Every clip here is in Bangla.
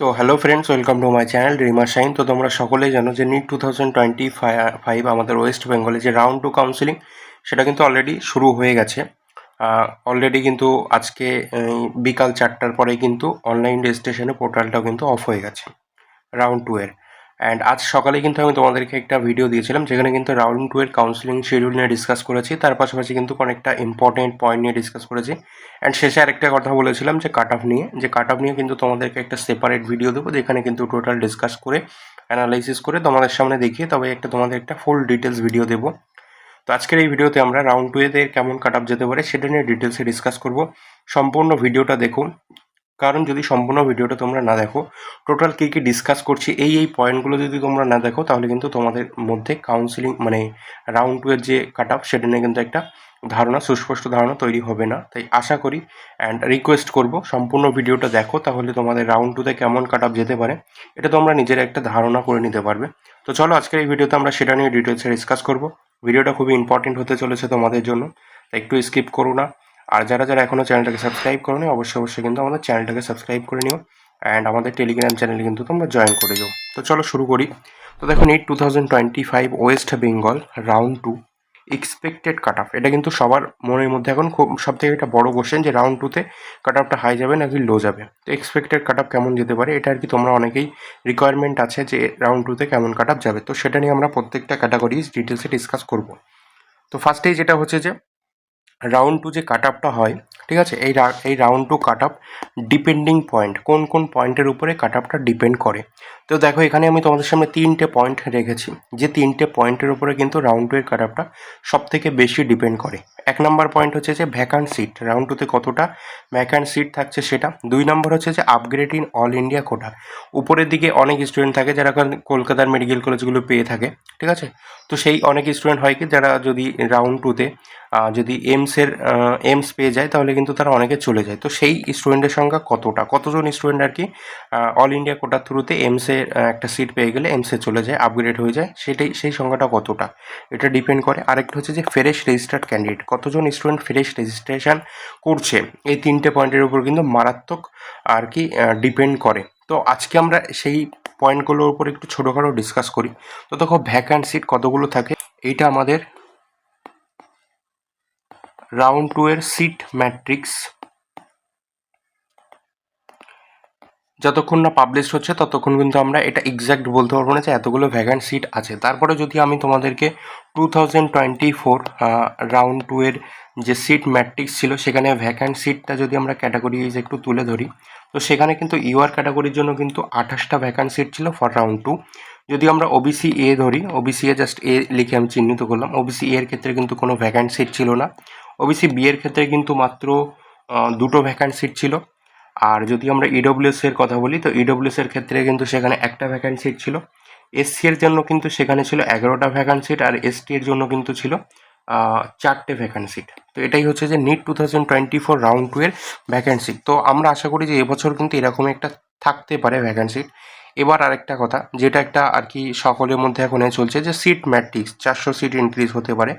তো hello friends welcome to my channel Rima Shine তো তোমরা সকলেই জানো যে NEET two thousand twenty five আমাদের ওয়েস্ট বেঙ্গলে যে রাউন্ড টু কাউন্সিলিং সেটা কিন্তু অলরেডি শুরু হয়ে গেছে। অলরেডি কিন্তু আজকে বিকাল চারটার পরেই কিন্তু অনলাইন রেজিস্ট্রেশনের পোর্টালটাও কিন্তু অফ হয়ে গেছে রাউন্ড টু এর। অ্যান্ড আজ সকালে কিন্তু আমি তোমাদেরকে একটা ভিডিও দিয়েছিলাম, যেখানে কিন্তু রাউন্ড টু এর কাউন্সিলিং শিডিউল নিয়ে ডিসকাস করেছি। তার পাশাপাশি কিন্তু অনেকটা ইম্পর্টেন্ট পয়েন্ট নিয়ে ডিসকাস করেছি। অ্যান্ড শেষে আরেকটা কথা বলেছিলাম যে কাট অফ নিয়ে। যে কাট অফ নিয়ে কিন্তু তোমাদেরকে একটা সেপারেট ভিডিও দেবো, যেখানে কিন্তু টোটাল ডিসকাস করে অ্যানালাইসিস করে তোমাদের সামনে দেখিয়ে তবে একটা তোমাদের একটা ফুল ডিটেলস ভিডিও দেবো। তো আজকের এই ভিডিওতে আমরা রাউন্ড টু এতে কেমন কাট অফ যেতে পারে সেটা নিয়ে ডিটেলসে ডিসকাস করব। সম্পূর্ণ ভিডিওটা দেখুন। কারণ যদি সম্পূর্ণ ভিডিওটা তোমরা না দেখো টোটাল কী কী ডিসকাস করছি, এই এই পয়েন্টগুলো যদি তোমরা না দেখো, তাহলে কিন্তু তোমাদের মধ্যে কাউন্সিলিং মানে রাউন্ড টু এর যে কাট অফ সেটা নিয়ে কিন্তু একটা ধারণা, সুস্পষ্ট ধারণা তৈরি হবে না। তাই আশা করি অ্যান্ড রিকোয়েস্ট করব, সম্পূর্ণ ভিডিওটা দেখো, তাহলে তোমাদের রাউন্ড টুতে কেমন কাট অফ যেতে পারে, এটা তোমরা নিজের একটা ধারণা করে নিতে পারবে। তো চলো আজকের এই ভিডিওতে আমরা সেটা নিয়ে ডিটেলসে ডিসকাস করব। ভিডিওটা খুবই ইম্পর্টেন্ট হতে চলেছে তোমাদের জন্য, তাই একটু স্কিপ করো না। আর যারা যারা এখনও চ্যানেলটাকে সাবস্ক্রাইব করো অবশ্যই অবশ্যই কিন্তু আমাদের চ্যানেলটাকে সাবস্ক্রাইব করে নিও অ্যান্ড আমাদের টেলিগ্রাম চ্যানেলে কিন্তু তোমরা জয়েন করে যাও। তো চলো শুরু করি। তো দেখো NEET two thousand twenty five West Bengal round two expected cut এটা কিন্তু সবার মনের মধ্যে এখন খুব সব থেকে একটা বড় কোশ্চেন যে রাউন্ড টুতে কাট অফটা হাই যাবে নাকি লো যাবে? তো এক্সপেক্টেড কাট কেমন যেতে পারে? এটা আর কি তোমরা অনেকেই রিকোয়ারমেন্ট আছে যে রাউন্ড টুতে কেমন কাট যাবে। তো সেটা নিয়ে আমরা প্রত্যেকটা ক্যাটাগরিজ ডিটেলসে ডিসকাস করব। তো ফার্স্টেই যেটা হচ্ছে যে রাউন্ড টু যে কাট আপটা হয়, ঠিক আছে? এই এই round two cut up depending point কোন কোন পয়েন্টের উপরে কাট আপটা ডিপেন্ড করে। তো দেখো, এখানে আমি তোমাদের সামনে তিনটে পয়েন্ট রেখেছি। যে তিনটে পয়েন্টের উপরে কিন্তু রাউন্ড টু এর কাট আপটা সব থেকে বেশি ডিপেন্ড করে। এক নম্বর পয়েন্ট হচ্ছে যে ভ্যাকান্ট সিট রাউন্ড টুতে কতটা ভ্যাকান্ট সিট থাকছে সেটা। দুই নম্বর হচ্ছে যে upgrade in all India quota উপরের দিকে অনেক স্টুডেন্ট থাকে যারা কল- কলকাতার মেডিকেল কলেজগুলো পেয়ে থাকে, ঠিক আছে? তো সেই অনেক স্টুডেন্ট হয় কি, যারা যদি রাউন্ড টুতে যদি এমসের এমস পেয়ে যায়, তাহলে কিন্তু তারা অনেকে চলে যায়। তো সেই স্টুডেন্টের সংখ্যা কতটা? কতজন স্টুডেন্ট আর কি অল ইন্ডিয়া কোটার থ্রুতে এমসের একটা সিট পেয়ে গেলে এমসে চলে যায় আপগ্রেড হয়ে যায়। সেটাই, সেই সংখ্যাটা কতটা? এটা ডিপেন্ড করে। আরেকটা হচ্ছে যে ফ্রেশ রেজিস্টার্ড ক্যান্ডিডেট কতজন স্টুডেন্ট ফ্রেশ রেজিস্ট্রেশন করছে? এই তিনটে পয়েন্টের উপর কিন্তু মারাত্মক আর কি ডিপেন্ড করে। তো আজকে আমরা সেই পয়েন্টগুলোর উপর একটু ছোটোখাটো ডিসকাস করি। তো দেখো ভ্যাকান্ট সিট কতগুলো থাকে? এইটা আমাদের রাউন্ড টু এর সিট ম্যাট্রিক্স যতক্ষণ না পাবলিশ হচ্ছে, ততক্ষণ কিন্তু আমরা এটা এক্স্যাক্ট বলতে পারব না যে এতগুলো ভ্যাকান্ট সিট আছে। তারপরে যদি আমি তোমাদেরকে two thousand twenty four round two এর যে সিট ম্যাট্রিক্স ছিল, সেখানে ভ্যাকান্ট সিটটা যদি আমরা ক্যাটাগরি একটু তুলে ধরি, তো সেখানে কিন্তু ইউআর ক্যাটাগরির জন্য কিন্তু আঠাশটা ভ্যাকান্ট সিট ছিল ফর রাউন্ড টু যদি আমরা ওবিসি এ ধরি ওবিসি এ জাস্ট এ লিখে আমি চিহ্নিত করলাম। ওবিসি এর ক্ষেত্রে কিন্তু কোনো ভ্যাকান্ট সিট ছিল না। ওবিসি বি এর ক্ষেত্রে কিন্তু মাত্র দুটো ভ্যাকান্ট সিট ছিল। আর যদি আমরা ইডব্লিউএস এর কথা বলি, তো ইডব্লিউএস এর ক্ষেত্রে কিন্তু সেখানে একটা ভ্যাকান্ট সিট ছিল। এসসি এর জন্য কিন্তু সেখানে ছিল এগারোটা ভ্যাকান্ট সিট আর এসটি এর জন্য কিন্তু ছিল চারটে ভ্যাকান্ট সিট তো এটাই হচ্ছে যে NEET two thousand twenty four round two এর ভ্যাকান্ট সিট তো আমরা আশা করি যে এবছর কিন্তু এরকম একটা থাকতে পারে ভ্যাকান্ট সিট এবার আরেকটা কথা, যেটা একটা আর কি সকলের মধ্যে এখন চলছে যে সিট ম্যাট্রিক্স চারশো সিট ইনক্রিজ হতে পারে।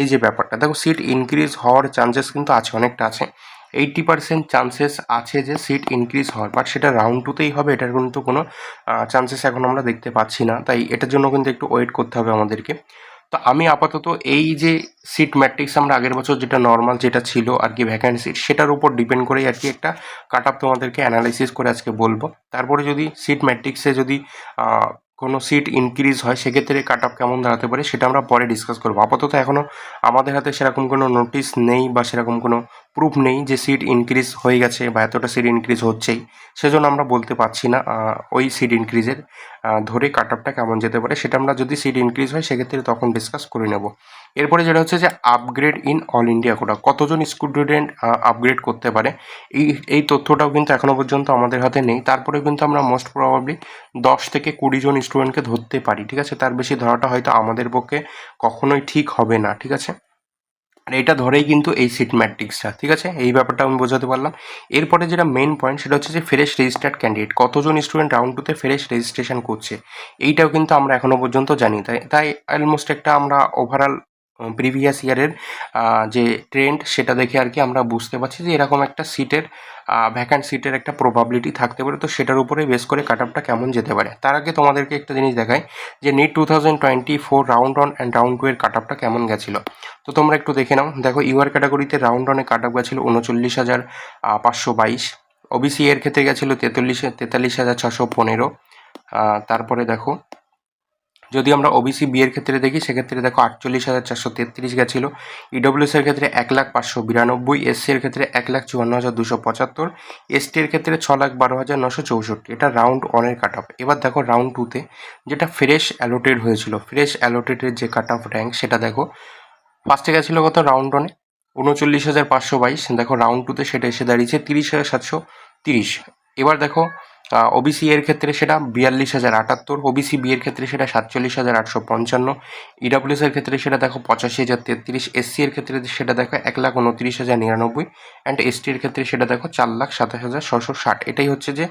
এই যে ব্যাপারটা, দেখো সিট ইনক্রিজ হওয়ার চান্সেস কিন্তু আছে, অনেকটা আছে। এইট্টি পার্সেন্ট চান্সেস আছে যে সিট ইনক্রিজ হওয়ার বাট সেটা রাউন্ড টুতেই হবে, এটার কিন্তু কোনো চান্সেস এখন আমরা দেখতে পাচ্ছি না। তাই এটার জন্য কিন্তু একটু ওয়েট করতে হবে আমাদেরকে। তো আমি আপাতত এই যে সিট ম্যাট্রিক্স আমরা আগের বছর যেটা নর্মাল যেটা ছিল আর কি ভ্যাকান্ট সিট সেটার উপর ডিপেন্ড করেই আর কি একটা কাট আপ তোমাদেরকে অ্যানালাইসিস করে আজকে বলব। তারপরে যদি সিট ম্যাট্রিক্সে যদি কোনো সিট ইনক্রিজ হয়, সেক্ষেত্রে কাট অফ কেমন দাঁড়াতে পারে সেটা আমরা পরে ডিসকাস করব। আপাতত এখনও আমাদের হাতে সেরকম কোনো নোটিশ নেই বা সেরকম কোনো প্রুফ নেই যে সিট ইনক্রিজ হয়ে গেছে বা এতটা সিট ইনক্রিজ হচ্ছেই। সেজন্য আমরা বলতে পারছি না ওই সিট ইনক্রিজের ধরে কাট অফটা কেমন যেতে পারে, সেটা আমরা যদি সিট ইনক্রিজ হয়, সেক্ষেত্রে তখন ডিসকাস করে নেব। এরপরে যেটা হচ্ছে যে upgrade in all India quota কতজন স্টুডেন্ট আপগ্রেড করতে পারে? এই এই তথ্যটাও কিন্তু এখনও পর্যন্ত আমাদের হাতে নেই। তারপরে কিন্তু আমরা মোস্ট প্রবাবলি দশ থেকে কুড়ি জন স্টুডেন্টকে ধরতে পারি, ঠিক আছে? তার বেশি ধরাটা হয়তো আমাদের পক্ষে কখনোই ঠিক হবে না, ঠিক আছে? আর এটা ধরেই কিন্তু এই সিট ম্যাট্রিক্সটা ঠিক আছে? এই ব্যাপারটা আমি বোঝাতে পারলাম। এরপরে যেটা মেন পয়েন্ট সেটা হচ্ছে যে ফ্রেশ রেজিস্টার্ড ক্যান্ডিডেট কতজন স্টুডেন্ট রাউন্ড টুতে ফ্রেশ রেজিস্ট্রেশন করছে? এইটাও কিন্তু আমরা এখনও পর্যন্ত জানি। তাই তাই অলমোস্ট একটা আমরা ওভারঅল প্রিভিয়াস ইয়ারের যে ট্রেন্ড সেটা দেখে আর কি আমরা বুঝতে পারছি যে এরকম একটা সিটের ভ্যাকান্ট সিটের একটা প্রবাবিলিটি থাকতে পারে। তো সেটার উপরে বেস করে কাট আপটা কেমন যেতে পারে? তার আগে তোমাদেরকে একটা জিনিস দেখাই যে NEET two thousand twenty four round one and round two এর কাট আপটা কেমন গেছিল? তো তোমরা একটু দেখে নাও। দেখো ইউআর ক্যাটাগরিতে রাউন্ড অনে কাট আপ গেছিল উনচল্লিশ হাজার পাঁচশো বাইশ। ওবিসি এর ক্ষেত্রে গেছিল তেতাল্লিশ তেতাল্লিশ হাজার ছশো পনেরো। তারপরে দেখো যদি আমরা ওবিসি বি এর ক্ষেত্রে দেখি, সেক্ষেত্রে দেখো আটচল্লিশ হাজার চারশো তেত্রিশ গেছিল। ইডব্লিউএস এর ক্ষেত্রে এক লাখ পাঁচশো বিরানব্বই এসসি এর ক্ষেত্রে এক লাখ চুয়ান্ন হাজার দুশো পঁচাত্তর এসটি এর ক্ষেত্রে ছ লাখ বারো হাজার নশো চৌষট্টি। এটা রাউন্ড ওয়ানের কাট অফ এবার দেখো রাউন্ড টুতে যেটা ফ্রেশ অ্যালোটেড হয়েছিল ফ্রেশ অ্যালোটেডের যে কাট অফ র্যাঙ্ক সেটা দেখো। ফার্স্টে গেছিল কত? রাউন্ড ওয়ানে উনচল্লিশ হাজার পাঁচশো বাইশ। দেখো রাউন্ড টুতে সেটা এসে দাঁড়িয়েছে তিরিশ হাজার সাতশো তিরিশ। এবার দেখো ওবিসি এর ক্ষেত্রে সেটা বিয়াল্লিশ হাজার আটাত্তর ওবিসি বি এর ক্ষেত্রে সেটা সাতচল্লিশ হাজার আটশো পঞ্চান্ন ইডাব্লিউএস এর ক্ষেত্রে সেটা দেখো পঁচাশি হাজার তেত্রিশ এসসি এর ক্ষেত্রে সেটা দেখো এক লাখ উনত্রিশ হাজার নিরানব্বই অ্যান্ড এসটি এর ক্ষেত্রে সেটা দেখো চার লাখ সাতাশ হাজার ছশো ষাট। এটাই হচ্ছে যে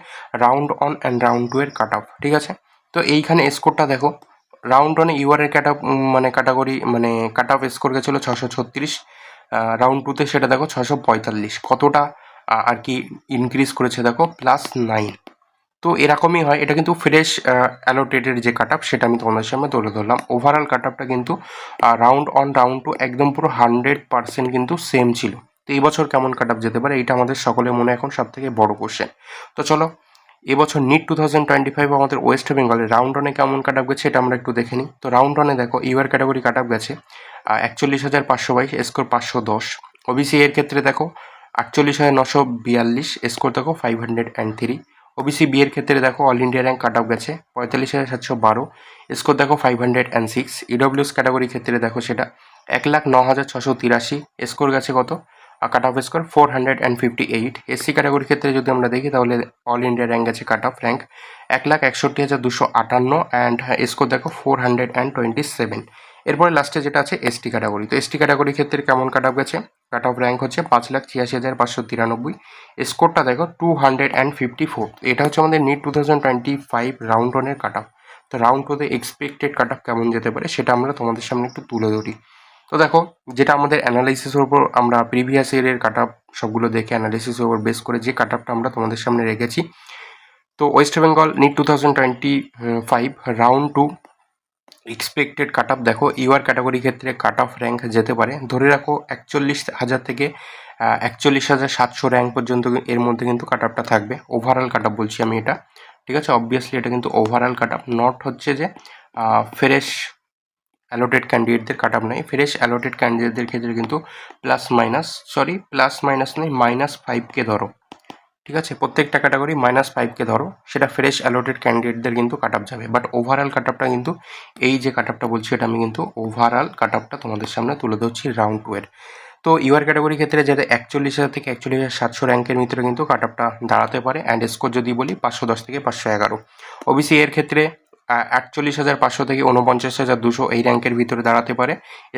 round one and round two এর কাট অফ ঠিক আছে? তো এইখানে স্কোরটা দেখো রাউন্ড ওয়ানে ইউআর এর কাট অফ মানে ক্যাটাগরি মানে কাট অফ স্কোর গেছিল ছশো ছত্রিশ রাউন্ড টুতে সেটা দেখো ছশো পঁয়তাল্লিশ। কতটা আর কি ইনক্রিজ করেছে দেখো প্লাস নাইন তো এরকমই হয়। এটা কিন্তু ফ্রেশ অ্যালোটেটেড যে কাট আপ সেটা আমি তোমাদের সামনে তুলে ধরলাম। ওভারঅল কাট আপটা কিন্তু রাউন্ড অন রাউন্ড টু একদম পুরো হান্ড্রেড পার্সেন্ট কিন্তু সেম ছিল। তো এই বছর কেমন কাট আপ যেতে পারে এটা আমাদের সকলের মনে এখন সব থেকে বড় কোশ্চেন তো চলো এবছর NEET two thousand twenty five আমাদের ওয়েস্ট বেঙ্গলে রাউন্ড অনে কেমন কাট আপ গেছে, এটা আমরা একটু দেখে নিই। তো রাউন্ড অনে দেখো ইউআর ক্যাটাগরি কাট আপ গেছে একচল্লিশ হাজার পাঁচশো বাইশ স্কোর পাঁচশো দশ। ওবিসি এর ক্ষেত্রে দেখো, আটচল্লিশ হাজার নশো বিয়াল্লিশ স্কোর দেখো five hundred and three OBC B এর ক্ষেত্রে দেখো all India rank cut off গেছে, পঁয়তাল্লিশ হাজার সাতশো বারো। স্কোর দেখো five hundred and six EWS ক্যাটাগরির ক্ষেত্রে দেখো সেটা এক লাখ ন হাজার ছশো তিরাশি। স্কোর গেছে কত? Cut off score four hundred and fifty eight SC ক্যাটাগরির ক্ষেত্রে যদি আমরা দেখি, তাহলে অল ইন্ডিয়া র্যাঙ্ক গেছে কাট অফ র্যাঙ্ক এক লাখ একষট্টি হাজার দুশো আটান্ন। অ্যান্ড স্কোর দেখো four hundred and twenty seven এরপরে লাস্টে যেটা আছে এসটি ক্যাটাগরি তো এসটি ক্যাটাগরির ক্ষেত্রে কেমন কাট অফ গেছে? কাট অফ র্যাঙ্ক হচ্ছে পাঁচ লাখ ছিয়াশি হাজার পাঁচশো তিরানব্বই। স্কোরটা দেখো two hundred and fifty four এটা হচ্ছে আমাদের NEET two thousand twenty five round ওয়ানের কাট অফ তো রাউন্ড টুতে এক্সপেক্টেড কাট অফ কেমন যেতে পারে সেটা আমরা তোমাদের সামনে একটু তুলে ধরি। তো দেখো, যেটা আমাদের অ্যানালাইসিসের উপর আমরা প্রিভিয়াস ইয়ারের কাট অফ সবগুলো দেখে অ্যানালাইসিসের উপর বেস করে যে কাট অফটা আমরা তোমাদের সামনে রেখেছি। তো West Bengal NEET two thousand twenty five round two expected cut off দেখো ইউআর ক্যাটাগরি ক্ষেত্রে কাট অফ র্যাঙ্ক যেতে পারে। ধরে রাখো, একচল্লিশ হাজার থেকে একচল্লিশ হাজার সাতশো র্যাঙ্ক পর্যন্ত এর মধ্যে কিন্তু কাট অফটা থাকবে। ওভারঅল কাট অফ বলছি আমি এটা, ঠিক আছে? অবভিয়াসলি এটা কিন্তু ওভারঅল কাট অফ নট হচ্ছে যে ফ্রেশ অ্যালোটেড ক্যান্ডিডেটদের কাট অফ নয় ফ্রেশ অ্যালোটেড ক্যান্ডিডেটদের ক্ষেত্রে কিন্তু plus minus sorry plus minus নেই মাইনাস ফাইভকে ধরো। ঠিক আছে? প্রত্যেকটা ক্যাটাগরি মাইনাস ফাইভকে ধরো। সেটা ফ্রেশ অ্যালোটেড ক্যান্ডিডেটদের কিন্তু কাট আপ যাবে। বাট ওভারঅল কাট আপটা কিন্তু এই যে কাট আপটা বলছি, এটা আমি কিন্তু ওভারঅল কাট আপটা তোমাদের সামনে তুলে ধরছি রাউন্ড টু এর। তো ইউআর ক্যাটাগরি ক্ষেত্রে যাতে একচল্লিশ হাজার থেকে একচল্লিশ হাজার সাতশো র্যাঙ্কের ভিতরে কিন্তু কাট আপটা দাঁড়াতে পারে। অ্যান্ড স্কোর যদি বলি, পাঁচশো দশ থেকে পাঁচশো এগারো। ওবিসি এর ক্ষেত্রে আটচল্লিশ হাজার পাঁচশো থেকে উনপঞ্চাশ হাজার দুশো এই র্যাঙ্কের ভিতরে দাঁড়াতে পারে।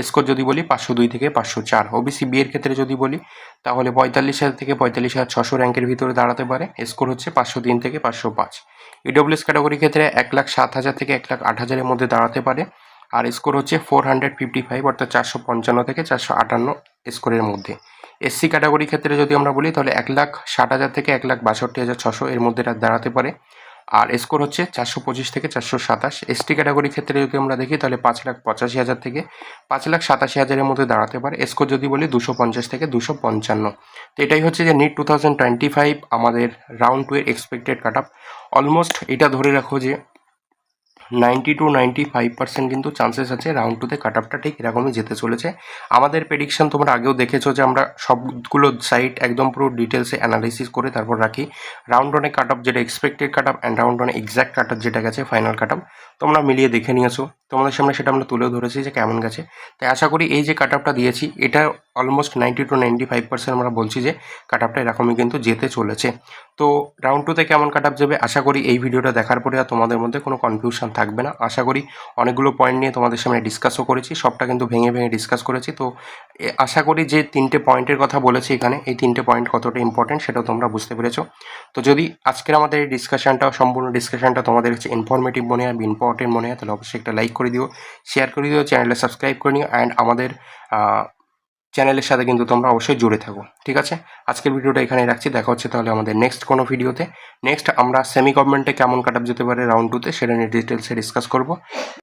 স্কোর যদি বলি পাঁচশো দুই থেকে পাঁচশো চার। ওবিসি বি ক্ষেত্রে যদি বলি, তাহলে পঁয়তাল্লিশ হাজার থেকে পঁয়তাল্লিশ হাজার ছশো র্যাঙ্কের ভিতরে দাঁড়াতে পারে। স্কোর হচ্ছে পাঁচশো তিন থেকে পাঁচশো পাঁচ। ইডব্লিউএস ক্যাটাগরির ক্ষেত্রে এক লাখ সাত হাজার থেকে এক লাখ আট হাজারের মধ্যে দাঁড়াতে পারে। আর স্কোর হচ্ছে ফোর হান্ড্রেড ফিফটি ফাইভ, অর্থাৎ চারশো পঞ্চান্ন থেকে চারশো আটান্ন স্কোরের মধ্যে। এসসি ক্যাটাগরির ক্ষেত্রে যদি আমরা বলি, তাহলে এক লাখ ষাট হাজার থেকে এক লাখ বাষট্টি হাজার ছশো এর মধ্যে দাঁড়াতে পারে। আর স্কোর হচ্ছে চারশো পঁচিশ থেকে চারশো সাতাশ। এসটি ক্যাটাগরির ক্ষেত্রে যদি আমরা দেখি, তাহলে পাঁচ লাখ পঁচাশি হাজার থেকে পাঁচ লাখ সাতাশি হাজারের মধ্যে দাঁড়াতে পারে। স্কোর যদি বলি, দুশো পঞ্চাশ থেকে দুশো পঞ্চান্ন। তো এটাই হচ্ছে যে NEET two thousand twenty five আমাদের রাউন্ড টু এর এক্সপেক্টেড কাট অলমোস্ট এটা ধরে রাখো যে ninety two ninety five percent কিন্তু চান্সেস আছে রাউন্ড টুতে কাট আপটা ঠিক এরকমই যেতে চলেছে। আমাদের প্রেডিকশন তোমরা আগেও দেখেছ যে আমরা সবগুলো সাইট একদম পুরো ডিটেলসে অ্যানালাইসিস করে তারপর রাখি। রাউন্ড ওয়ানে কাট অফ যেটা expected cut off and round ওয়ানে এক্স্যাক্ট কাট অফ যেটা গেছে ফাইনাল কাট আপ তোমরা মিলিয়ে দেখে নিয়েছো। তোমাদের সামনে সেটা আমরা তুলেও ধরেছি যে কেমন গেছে। তাই আশা করি এই যে কাট আপটা দিয়েছি, এটা almost ninety two ninety five percent আমরা বলছি যে কাট আপটা এরকমই কিন্তু যেতে চলেছে। তো রাউন্ড টুতে কেমন কাট আপ যাবে, আশা করি এই ভিডিওটা দেখার পরে আর তোমাদের মধ্যে কোনো কনফিউশন থাকবে না। আশা করি অনেকগুলো পয়েন্ট নিয়ে তোমাদের সামনে ডিসকাসও করেছি, সবটা কিন্তু ভেঙে ভেঙে ডিসকাস করেছি। তো আশা করি যে তিনটে পয়েন্টের কথা বলেছি এখানে, এই তিনটে পয়েন্ট কতটা ইম্পর্টেন্ট সেটাও তোমরা বুঝতে পেরেছ। তো যদি আজকের আমাদের এই ডিসকাশনটা সম্পূর্ণ ডিসকাশনটা তোমাদের হচ্ছে ইনফরমেটিভ মনে হয় ইম্পর্টেন্ট মনে হয়, তাহলে অবশ্যই একটা লাইক করে দিও শেয়ার করে দিও চ্যানেলে সাবস্ক্রাইব করে নিও অ্যান্ড আমাদের চ্যানেলের সাথে কিন্তু তোমরা অবশ্যই জুড়ে থাকো, ঠিক আছে? আজকের ভিডিওটা এখানে রাখছি, দেখা হচ্ছে তাহলে আমাদের নেক্সট কোনো ভিডিওতে নেক্সট আমরা সেমি গভর্নমেন্টে কেমন কাট যেতে পারে রাউন্ড টুতে সেটা নিয়ে ডিটেলসে ডিসকাস করব।